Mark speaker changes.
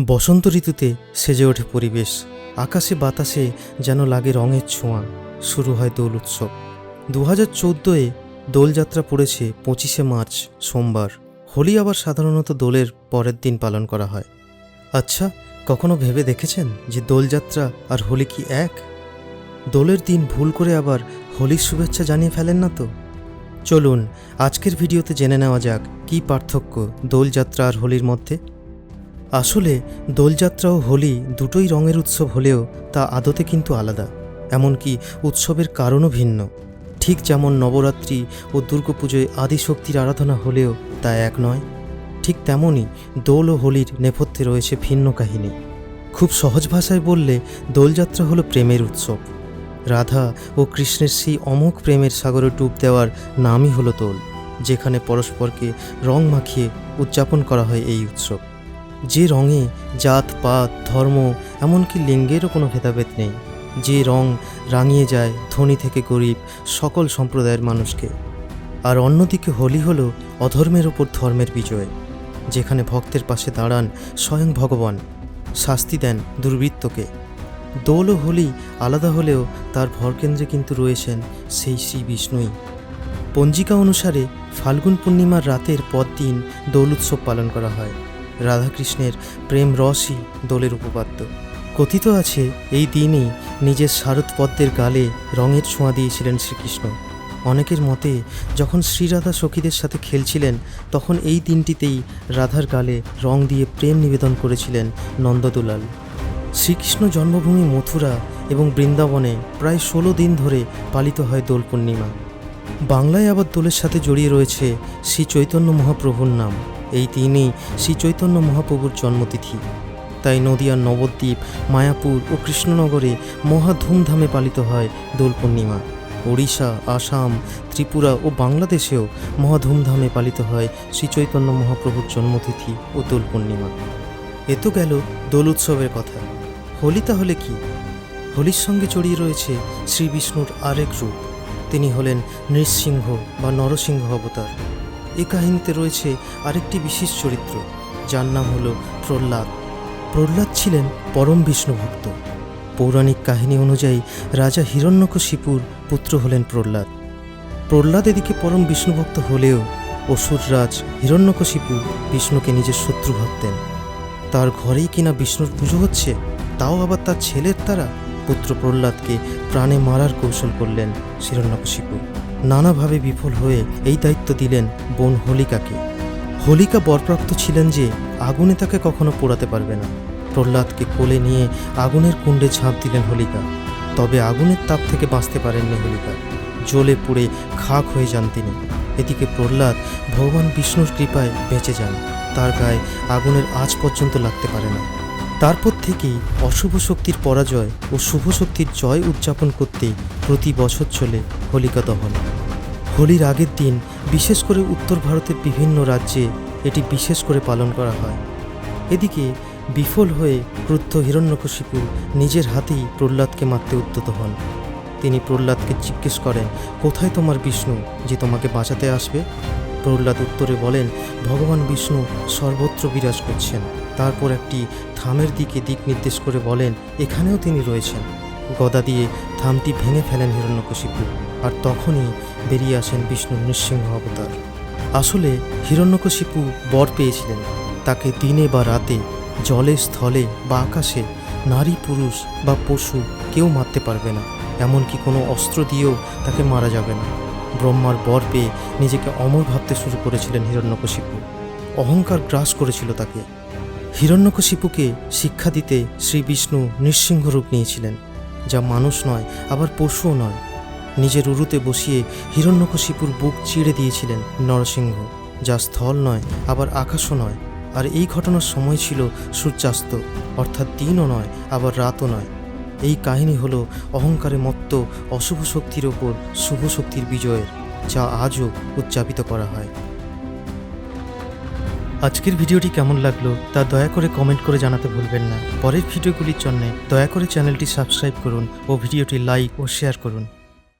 Speaker 1: বসন্ত ঋতুতে সেজে ওঠে পরিবেশ। আকাশে বাতাসে যেন লাগে রঙের ছোঁয়া। শুরু হয় দোল উৎসব। দু হাজার চোদ্দোয় দোলযাত্রা পড়েছে পঁচিশে মার্চ, সোমবার। হোলি আবার সাধারণত দোলের পরের দিন পালন করা হয়। আচ্ছা কখনো ভেবে দেখেছেন যে দোলযাত্রা আর হোলি কি এক? দোলের দিন ভুল করে আবার হোলির শুভেচ্ছা জানিয়ে ফেলেন না তো? চলুন, আজকের ভিডিওতে জেনে নেওয়া যাক কী পার্থক্য দোলযাত্রা আর হোলির মধ্যে। আসলে দোলযাত্রা ও হোলি দুটোই রঙের উৎসব হলেও তা আদতে কিন্তু আলাদা, এমনকি উৎসবের কারণও ভিন্ন। ঠিক যেমন নবরাত্রি ও দুর্গাপুজোয় আদিশক্তির আরাধনা হলেও তা এক নয়, ঠিক তেমনই দোল ও হোলির নেপথ্যে রয়েছে ভিন্ন কাহিনী। খুব সহজ ভাষায় বললে দোলযাত্রা হলো প্রেমের উৎসব। রাধা ও কৃষ্ণের সেই অমোঘ প্রেমের সাগরে ডুব দেওয়ার নামই হলো দোল, যেখানে পরস্পরকে রং মাখিয়ে উদযাপন করা হয় এই উৎসব। যে রঙে জাত, পাত, ধর্ম, এমনকি লিঙ্গেরও কোনো ভেদাভেদ নেই। যে রং রাঙিয়ে যায়, ধনী থেকে গরিব, সকল সম্প্রদায়ের মানুষকে। আর অন্যদিকে হোলি হল অধর্মের ওপর ধর্মের বিজয়, যেখানে ভক্তের পাশে দাঁড়ান স্বয়ং ভগবান, শাস্তি দেন দুর্বৃত্তকে। দোল ও হোলি আলাদা হলেও তার ভরকেন্দ্রে কিন্তু রয়েছেন সেই শ্রী বিষ্ণুই। পঞ্জিকা অনুসারে ফাল্গুন পূর্ণিমার রাতের পর দিন দোল উৎসব পালন করা হয়। রাধাকৃষ্ণের প্রেম রসই দোলের উপপাদ্য। কথিত আছে, এই দিনই নিজের শারদ পদ্মের গালে রঙের ছোঁয়া দিয়েছিলেন শ্রীকৃষ্ণ। অনেকের মতে, যখন শ্রীরাধা সখীদের সাথে খেলছিলেন, তখন এই দিনটিতেই রাধার গালে রং দিয়ে প্রেম নিবেদন করেছিলেন নন্দদুলাল। শ্রীকৃষ্ণ জন্মভূমি মথুরা এবং বৃন্দাবনে প্রায় ষোলো দিন ধরে পালিত হয় দোল পূর্ণিমা। বাংলায় আবার দোলের সাথে জড়িয়ে রয়েছে শ্রী চৈতন্য মহাপ্রভুর নাম। এই দিনই শ্রী চৈতন্য মহাপ্রভুর জন্মতিথি। তাই নদিয়ার নবদ্বীপ, মায়াপুর ও কৃষ্ণনগরে মহা ধুমধামে পালিত হয় দোল পূর্ণিমা। ওড়িশা, আসাম, ত্রিপুরা ও বাংলাদেশেও মহা ধুমধামে পালিত হয় শ্রী চৈতন্য মহাপ্রভুর জন্মতিথি ও দোল পূর্ণিমা। এ তো গেল দোল উৎসবের কথা। হোলি তাহলে কি? হোলির সঙ্গে জড়িয়ে রয়েছে শ্রী বিষ্ণুর আরেক রূপ। তিনি হলেন নৃসিংহ বা নরসিংহ অবতার। এ কাহিনীতে রয়েছে আরেকটি বিশেষ চরিত্র, যার নাম হল প্রহ্লাদ। প্রহ্লাদ ছিলেন পরম বিষ্ণুভক্ত। পৌরাণিক কাহিনী অনুযায়ী রাজা হিরণ্যক হিরণ্যকশিপুর পুত্র হলেন প্রহ্লাদ। প্রহ্লাদ এদিকে পরম বিষ্ণুভক্ত হলেও অসুররাজ হিরণ্যকশিপু বিষ্ণুকে নিজের শত্রু ভাবতেন। তার ঘরেই কিনা বিষ্ণুর পুজো হচ্ছে, তাও আবার তার ছেলের দ্বারা পুত্র প্রহ্লাদকে প্রাণে মারার কৌশল করলেন হিরণ্যক হিরণ্যকশিপু। নানাভাবে বিফল হয়ে এই দায়িত্ব দিলেন বোন হোলিকাকে। হোলিকা বরপ্রাপ্ত ছিলেন যে আগুনে তাকে কখনো পোড়াতে পারবে না। প্রহ্লাদকে কোলে নিয়ে আগুনের কুণ্ডে ঝাঁপ দিলেন হোলিকা। তবে আগুনের তাপ থেকে বাঁচতে পারেননি হোলিকা। জ্বলে পুড়ে খাক হয়ে যান তিনি। এদিকে প্রহ্লাদ ভগবান বিষ্ণুর কৃপায় বেঁচে যান। তার গায়ে আগুনের আজ পর্যন্ত লাগতে পারে না। তারপর থেকেই অশুভ শক্তির পরাজয় ও শুভ শক্তির জয় উদযাপন করতে প্রতি বছর চলে হোলিকা দহন। হোলির আগের দিন বিশেষ করে উত্তর ভারতের বিভিন্ন রাজ্যে এটি বিশেষ করে পালন করা হয়। এদিকে বিফল হয়ে ক্রুদ্ধ হিরণ্যকশিপু নিজের হাতেই প্রহ্লাদকে মারতে উদ্যত হন। তিনি প্রহ্লাদকে জিজ্ঞেস করেন, কোথায় তোমার বিষ্ণু যে তোমাকে বাঁচাতে আসবে? প্রহ্লাদ উত্তরে বলেন, ভগবান বিষ্ণু সর্বত্র বিরাজ করছেন। তারপর একটি থামের দিকে দিক নির্দেশ করে বলেন, এখানেও তিনি রয়েছেন। গদা দিয়ে থামটি ভেঙে ফেলেন হিরণ্যকশিপু। আর তখনই বেরিয়ে আসেন বিষ্ণু নৃসিংহ অবতার। আসলে হিরণ্যকশিপু বর পেয়েছিলেন। তাকে দিনে বা রাতে, জলে, স্থলে বা আকাশে নারী, পুরুষ বা পশু কেউ মারতে পারবে না। এমনকি কোনো অস্ত্র দিয়েও তাকে মারা যাবে না। ব্রহ্মার বর পেয়ে নিজেকে অমর ভাবতে শুরু করেছিলেন হিরণ্যকশিপু। অহংকার গ্রাস করেছিল তাকে। হিরণ্যকশিপুকে শিক্ষা দিতে শ্রী বিষ্ণু নৃসিংহ রূপ নিয়েছিলেন। যা মানুষ নয়, আবার পশুও নয়। নিজের উরুতে বসিয়ে হিরণ্যকশিপুর বুক চিড়ে দিয়েছিলেন নরসিংহ, যা স্থল নয়, আবার আকাশও নয়। আর এই ঘটনার সময় ছিল সূর্যাস্ত, অর্থাৎ দিনও নয়, আবার রাতও নয়। এই কাহিনী হলো অহংকারে মত্ত অশুভ শক্তির ওপর শুভ শক্তির বিজয়ের, যা আজও উদযাপিত করা হয়। আজকের ভিডিওটি কেমন লাগল তা দয়া করে কমেন্ট করে জানাতে ভুলবেন না। পরের ভিডিওগুলির জন্য দয়া করে চ্যানেলটি সাবস্ক্রাইব করুন ও ভিডিওটি লাইক ও শেয়ার করুন।